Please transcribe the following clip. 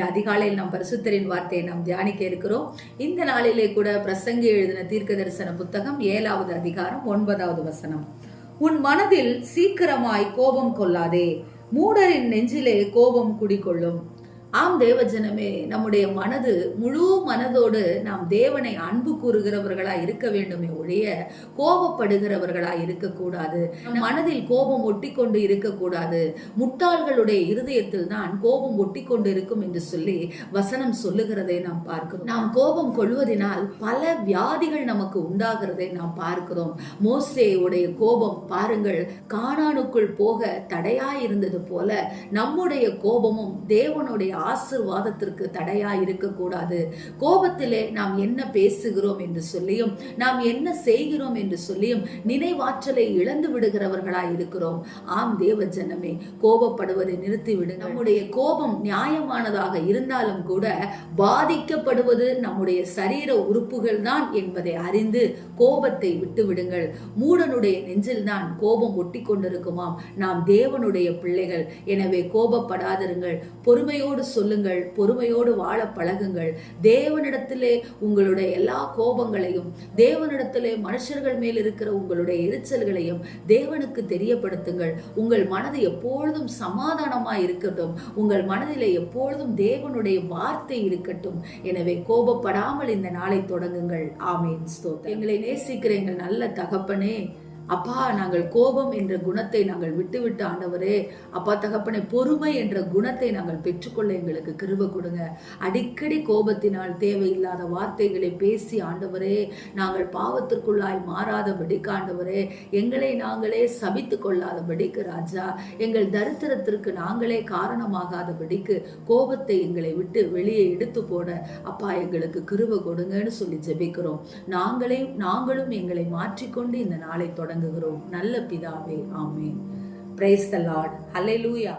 இன்று அதிகாலையில் நாம் பரிசுத்தரின் வார்த்தையை நாம் தியானிக்க இருக்கிறோம். இந்த நாளிலே கூட பிரசங்கி எழுதின தீர்க்க தரிசன புத்தகம் ஏழாவது அதிகாரம் ஒன்பதாவது வசனம். உன் மனதில் சீக்கிரமாய் கோபம் கொள்ளாதே. மூடரின் நெஞ்சிலே கோபம் குடிக்கொள்ளும் ஆம் தேவஜனமே நம்முடைய மனது முழு மனதோடு நாம் தேவனை அன்பு கூறுகிறவர்களா இருக்க வேண்டுமே ஒழிய கோபப்படுகிறவர்களா இருக்கக்கூடாது. மனதில் கோபம் ஒட்டி கொண்டு இருக்கக்கூடாது. முட்டாள்களுடைய இருதயத்தில் தான் கோபம் ஒட்டி கொண்டு இருக்கும் என்று சொல்லி வசனம் சொல்லுகிறதை நாம் பார்க்கிறோம். நாம் கோபம் கொள்வதனால் பல வியாதிகள் நமக்கு உண்டாகிறதை நாம் பார்க்கிறோம். மோசேயுடைய கோபம் பாருங்கள் காணானுக்குள் போக தடையாயிருந்தது போல நம்முடைய கோபமும் தேவனுடைய ஆசிர்வாதத்திற்கு தடையா இருக்கக்கூடாது. கோபத்திலே நாம் என்ன பேசுகிறோம் என்று சொல்லியும் நாம் என்ன செய்கிறோம் என்று சொல்லியும் நினைவாற்றலை இழந்து விடுகிறவர்களா இருக்கிறோம். ஆம் தேவ ஜனமே கோபப்படுவதை நிறுத்திவிடு நம்முடைய கோபம் நியாயமானதாக இருந்தாலும் கூட பாதிக்கப்படுவது நம்முடைய சரீர உறுப்புகள் தான் என்பதை அறிந்து கோபத்தை விட்டு விடுங்கள் மூடனுடைய நெஞ்சில் தான் கோபம் ஒட்டி கொண்டிருக்குமாம் நாம் தேவனுடைய பிள்ளைகள். எனவே கோபப்படாதிருங்கள். பொறுமையோடு சொல்லுங்கள் பொறுமையோடு வாழ பழகுங்கள். தேவனிடத்திலே உங்களுடைய எல்லா கோபங்களையும் தேவனிடத்திலே மனுஷர்கள் மேல் இருக்கிற உங்களுடைய எரிச்சல்களையும் தேவனுக்கு தெரியப்படுத்துங்கள். உங்கள் மனது எப்பொழுதும் சமாதானமாக இருக்கட்டும். உங்கள் மனதிலே எப்பொழுதும் தேவனுடைய வார்த்தை இருக்கட்டும். எனவே கோபப்படாமல் இந்த நாளை தொடங்குங்கள். ஆமேன். ஸ்தோத்திரம். எங்களை நேசிக்கிற எங்கள் நல்ல தகப்பனே அப்பா நாங்கள் கோபம் என்ற குணத்தை நாங்கள் விட்டுவிட்டு ஆண்டவரே அப்பா தகப்பனை பொறுமை என்ற குணத்தை நாங்கள் பெற்றுக்கொள்ள எங்களுக்கு கிருப கொடுங்க. அடிக்கடி கோபத்தினால் தேவையில்லாத வார்த்தைகளை பேசி ஆண்டவரே நாங்கள் பாவத்திற்குள்ளாய் மாறாதபடிக்கு ஆண்டவரே எங்களை நாங்களே சபித்து கொள்ளாதபடிக்கு ராஜா எங்கள் தரித்திரத்திற்கு நாங்களே காரணமாகாதபடிக்கு கோபத்தை எங்களை விட்டு வெளியே எடுத்து போட அப்பா எங்களுக்கு கிருப கொடுங்கன்னு சொல்லி ஜெபிக்கிறோம். நாங்களே நாங்களும் எங்களை மாற்றிக்கொண்டு இந்த நாளை தொடங்க வணங்குகிறோம். நல்ல பிதாவே ஆமே பிரேஸ் த லார்ட் ஹalleluya